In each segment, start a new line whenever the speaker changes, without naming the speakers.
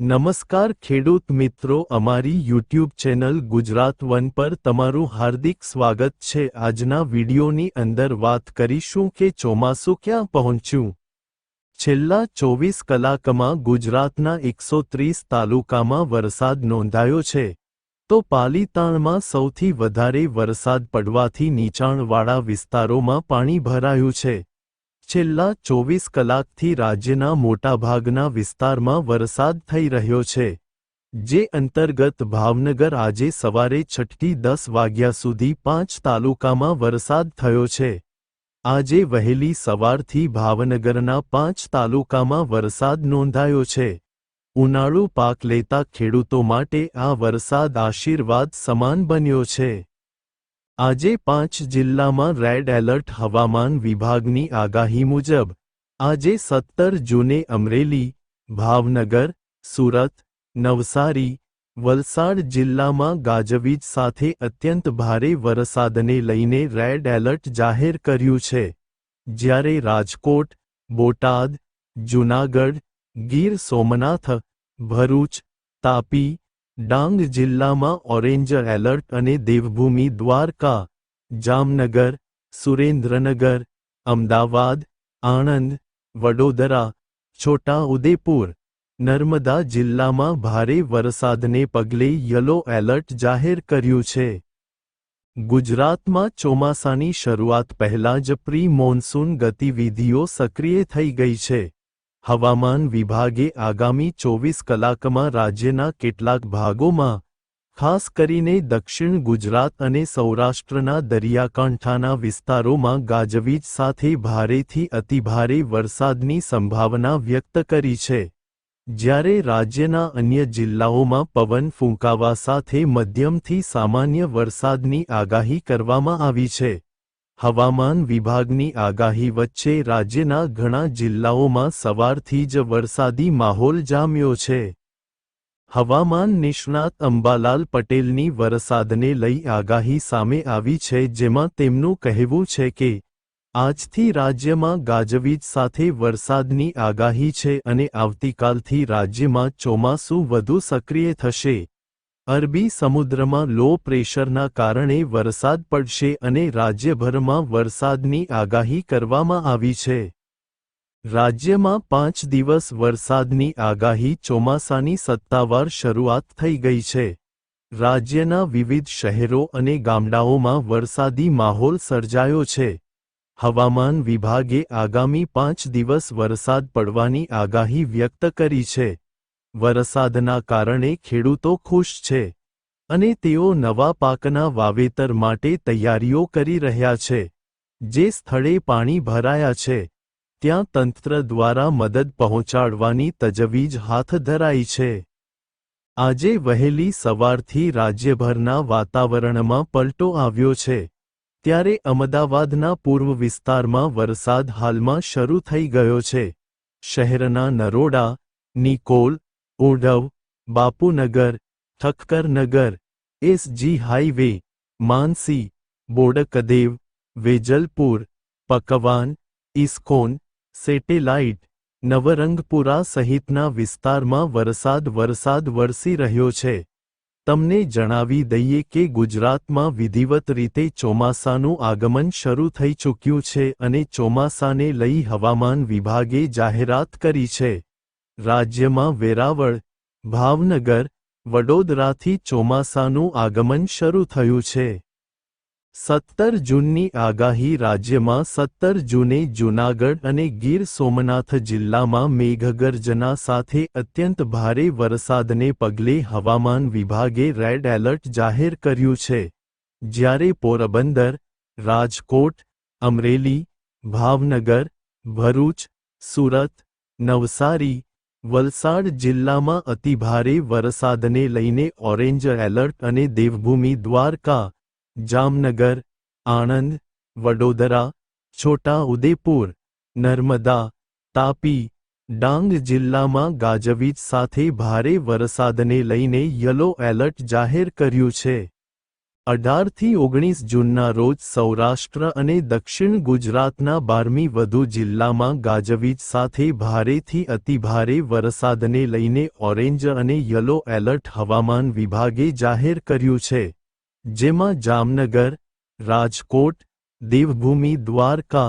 નમસ્કાર ખેડૂત મિત્રો, અમારી યુટ્યુબ ચેનલ ગુજરાત વન પર તમારું હાર્દિક સ્વાગત છે. આજના વિડીયોની અંદર વાત કરીશું કે ચોમાસું ક્યાં પહોંચ્યું? છેલ્લા ચોવીસ કલાકમાં ગુજરાતના એકસો ત્રીસ તાલુકામાં વરસાદ નોંધાયો છે. તો પાલીતાણમાં સૌથી વધારે વરસાદ પડવાથી નીચાણવાળા વિસ્તારોમાં પાણી ભરાયું છે. છેલ્લા ચોવીસ કલાકથી રાજ્યના મોટાભાગના વિસ્તારમાં વરસાદ થઈ રહ્યો છે, જે અંતર્ગત ભાવનગર આજે સવારે છઠ્ઠી દસ વાગ્યા સુધી પાંચ તાલુકામાં વરસાદ થયો છે. આજે વહેલી સવારથી ભાવનગરના પાંચ તાલુકામાં વરસાદ નોંધાયો છે. ઉનાળુ પાક લેતા ખેડૂતો માટે આ વરસાદ આશીર્વાદ સમાન બન્યો છે. આજે પાંચ જિલ્લામાં રેડ એલર્ટ હવામાન વિભાગની આગાહી મુજબ, આજે સત્તર જૂને અમરેલી, ભાવનગર, સુરત, નવસારી, વલસાડ જિલ્લામાં ગાજવીજ સાથે અત્યંત ભારે વરસાદને લઈને રેડ એલર્ટ જાહેર કર્યું છે. જ્યારે રાજકોટ, બોટાદ, જૂનાગઢ, ગીર સોમનાથ, ભરૂચ, તાપી ડાંગ જિલ્લામાં ઓરેન્જ એલર્ટ અને દેવભૂમિ દ્વારકા, જામનગર, સુરેન્દ્રનગર, અમદાવાદ, આણંદ, વડોદરા છોટા ઉદેપુર નર્મદા જિલ્લામાં ભારે વરસાદને પગલે યલો એલર્ટ જાહેર કર્યું છે. ગુજરાતમાં ચોમાસાની શરૂઆત પહેલા જ પ્રી મોન્સૂન ગતિવિધિઓ સક્રિય થઈ ગઈ છે. હવામાન વિભાગે આગામી ચોવીસ કલાકમાં રાજ્યના કેટલાક ભાગોમાં, ખાસ કરીને દક્ષિણ ગુજરાત અને સૌરાષ્ટ્રના દરિયાકાંઠાના વિસ્તારોમાં ગાજવીજ સાથે ભારેથી અતિભારે વરસાદની સંભાવના વ્યક્ત કરી છે. જ્યારે રાજ્યના અન્ય જિલ્લાઓમાં પવન ફૂંકાવા સાથે મધ્યમથી સામાન્ય વરસાદની આગાહી કરવામાં આવી છે. હવામાન વિભાગની આગાહી વચ્ચે રાજ્યના ઘણા જિલ્લાઓમાં સવારથી જ વરસાદી માહોલ જામ્યો છે. હવામાન નિષ્ણાત અંબાલાલ પટેલની વરસાદને લઈ આગાહી સામે આવી છે, જેમાં તેમનું કહેવું છે કે, આજથી રાજ્યમાં ગાજવીજ સાથે વરસાદની આગાહી છે અને આવતીકાલથી રાજ્યમાં ચોમાસું વધુ સક્રિય થશે. અરબી સમુદ્રમાં લો પ્રેશરના કારણે વરસાદ પડશે અને રાજ્યભરમાં વરસાદની આગાહી કરવામાં આવી છે. રાજ્યમાં પાંચ દિવસ વરસાદની આગાહી ચોમાસાની સત્તાવાર શરૂઆત થઈ ગઈ છે. રાજ્યના વિવિધ શહેરો અને ગામડાઓમાં વરસાદી માહોલ સર્જાયો છે. હવામાન વિભાગે આગામી પાંચ દિવસ વરસાદ પડવાની આગાહી વ્યક્ત કરી છે. વરસાદના કારણે ખેડૂતો ખુશ છે અને તેઓ નવા પાકના વાવેતર માટે તૈયારીઓ કરી રહ્યા છે. જે સ્થળે પાણી ભરાયા છે, ત્યાં તંત્ર દ્વારા મદદ પહોંચાડવાની તજવીજ હાથ ધરાઈ છે. આજે વહેલી સવારથી રાજ્યભરના વાતાવરણમાં પલટો આવ્યો છે. ત્યારે અમદાવાદના પૂર્વ વિસ્તારમાં વરસાદ હાલમાં શરૂ થઈ ગયો છે. શહેરના Naroda, Nikol Odhav Bapunagar Thakkarnagar SG highway, Mansi, Bodakdev, Vejalpur, Pakwan, Iskcon, Satellite, Navrangpura સહિતના વિસ્તારમાં વરસાદ વરસાદ વરસી રહ્યો છે. તમને જણાવી દઈએ કે ગુજરાતમાં વિધિવત રીતે ચોમાસાનું આગમન શરૂ થઈ ચૂક્યું છે અને ચોમાસાને લઈ હવામાન વિભાગે જાહેરાત કરી છે. રાજ્યમાં વેરાવળ, ભાવનગર, વડોદરાથી ચોમાસાનું આગમન શરૂ થયું છે. સત્તર જૂનની આગાહી રાજ્યમાં સત્તર જૂને જૂનાગઢ અને ગીર સોમનાથ જિલ્લામાં મેઘગર્જના સાથે અત્યંત ભારે વરસાદને પગલે હવામાન વિભાગે રેડ એલર્ટ જાહેર કર્યું છે. જ્યારે પોરબંદર, રાજકોટ, અમરેલી, ભાવનગર, ભરૂચ, સુરત, નવસારી વલસાડ જિલ્લામાં અતિભારે વરસાદને લઈને ઓરેન્જ એલર્ટ અને દેવભૂમિ દ્વારકા, જામનગર, આણંદ, વડોદરા છોટા ઉદેપુર નર્મદા, તાપી, ડાંગ જિલ્લામાં ગાજવીજ સાથે ભારે વરસાદને લઈને યલો એલર્ટ જાહેર કર્યું છે. અઢારથી ઓગણીસ જૂનના રોજ સૌરાષ્ટ્ર અને દક્ષિણ ગુજરાતના બારમી વધુ જિલ્લામાં ગાજવીજ સાથે ભારેથી અતિભારે વરસાદને લઈને ઓરેન્જ અને યલો એલર્ટ હવામાન વિભાગે જાહેર કર્યું છે. જેમાં જામનગર, રાજકોટ, દેવભૂમિ, દ્વારકા,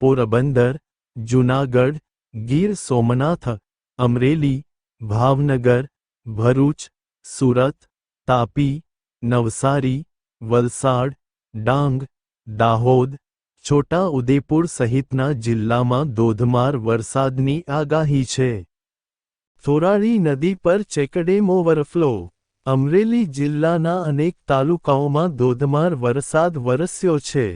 પોરબંદર, જૂનાગઢ, ગીર સોમનાથ, અમરેલી, ભાવનગર, ભરૂચ, સુરત, તાપી, નવસારી વલસાડ, ડાંગ, દાહોદ છોટા ઉદેપુર સહિતના જિલ્લામાં ધોધમાર વરસાદની આગાહી છે. થોરાળી નદી પર ચેકડેમ ઓવરફ્લો અમરેલી જિલ્લાના અનેક તાલુકાઓમાં ધોધમાર વરસાદ વરસ્યો છે.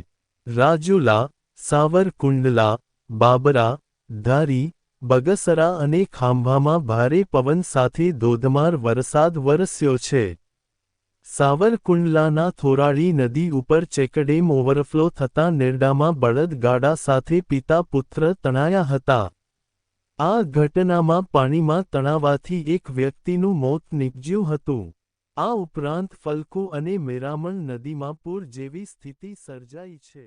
રાજુલા, સાવરકુંડલા, બાબરા, ધારી, બગસરા અને ખાંભામાં ભારે પવન સાથે ધોધમાર વરસાદ વરસ્યો છે. સાવરકુંડલાના થોરાળી નદી ઉપર ચેકડેમ ઓવરફ્લો થતાં નેરડામાં બળદગાડા સાથે પિતા પુત્ર તણાયા હતા. આ ઘટનામાં પાણીમાં તણાવાથી એક વ્યક્તિનું મોત નીપજ્યું હતું. આ ઉપરાંત ફલકો અને મેરામણ નદીમાં પૂર જેવી સ્થિતિ સર્જાઈ છે.